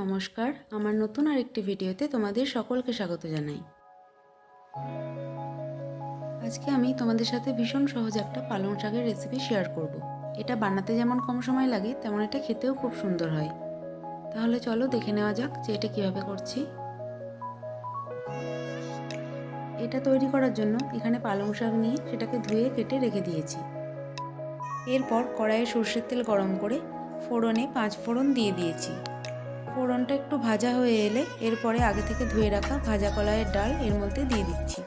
নমস্কার, আমার নতুন আরেকটি ভিডিওতে তোমাদের সকলকে স্বাগত জানাই। আজকে আমি তোমাদের সাথে ভীষণ সহজ একটা পালং শাকের রেসিপি শেয়ার করব। এটা বানাতে যেমন কম সময় লাগে, তেমন এটা খেতেও খুব সুন্দর হয়। তাহলে চলো দেখে নেওয়া যাক যে এটা কীভাবে করছি। এটা তৈরি করার জন্য এখানে পালং শাক নিয়ে সেটাকে ধুয়ে কেটে রেখে দিয়েছি। এরপর কড়াইয়ে সর্ষের তেল গরম করে ফোড়নে পাঁচ ফোড়ন দিয়ে দিয়েছি। ফোড়নটা একটু ভাজা হয়ে এলে এরপরে আগে থেকে ধুয়ে রাখা ভাজা কলাইয়ের ডাল এর মধ্যে দিয়ে দিচ্ছি।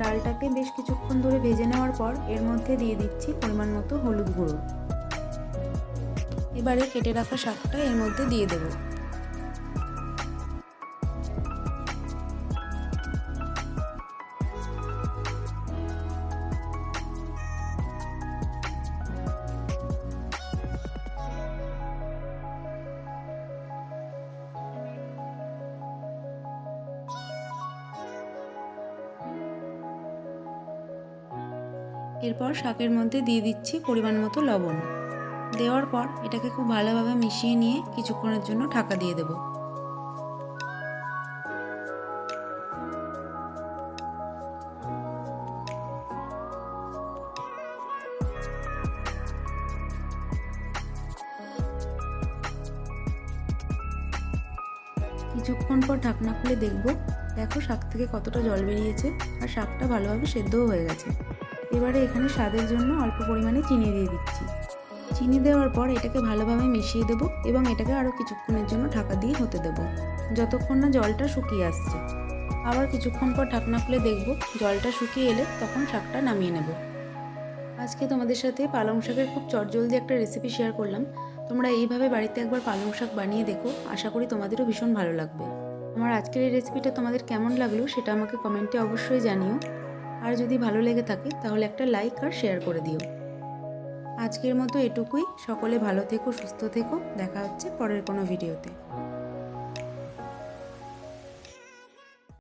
ডালটাকে বেশ কিছুক্ষণ ধরে ভেজে নেওয়ার পর এর মধ্যে দিয়ে দিচ্ছি পরিমাণ মতো হলুদ গুঁড়ো। এবারে কেটে রাখা শাকটা এর মধ্যে দিয়ে দেব। এরপর শাকের মধ্যে দিয়ে দিচ্ছি পরিমাণ মতো লবণ। দেওয়ার পর এটাকে খুব ভালোভাবে মিশিয়ে নিয়ে কিছুক্ষণের জন্য ঢাকা দিয়ে দেব। কিছুক্ষণ পর ঢাকনা খুলে দেখব, দেখো শাক থেকে কতটা জল বেরিয়েছে আর শাকটা ভালোভাবে সেদ্ধও হয়ে গেছে। এবারে এখানে স্বাদের জন্য অল্প পরিমাণে চিনি দিয়ে দিচ্ছি। চিনি দেওয়ার পর এটাকে ভালোভাবে মিশিয়ে দেবো এবং এটাকে আরও কিছুক্ষণের জন্য ঢাকা দিয়ে হতে দেবো। যতক্ষণ না জলটা শুকিয়ে আসছে। আবার কিছুক্ষণ পর ঢাকনা খুলে দেখব জলটা শুকিয়ে এলে তখন শাকটা নামিয়ে নেব। আজকে তোমাদের সাথে পালং শাকের খুব চটজলদি একটা রেসিপি শেয়ার করলাম। তোমরা এইভাবে বাড়িতে একবার পালং শাক বানিয়ে দেখো। আশা করি তোমাদেরও ভীষণ ভালো লাগবে। আমার আজকের এই রেসিপিটা তোমাদের কেমন লাগল সেটা আমাকে কমেন্টে অবশ্যই জানিও। আর যদি ভালো লেগে থাকে, তাহলে একটা লাইক আর শেয়ার করে দিও। আজকের মতো এটুকুই। সকলে ভালো থেকো, সুস্থ থেকো। দেখা হচ্ছে পরের কোনো ভিডিওতে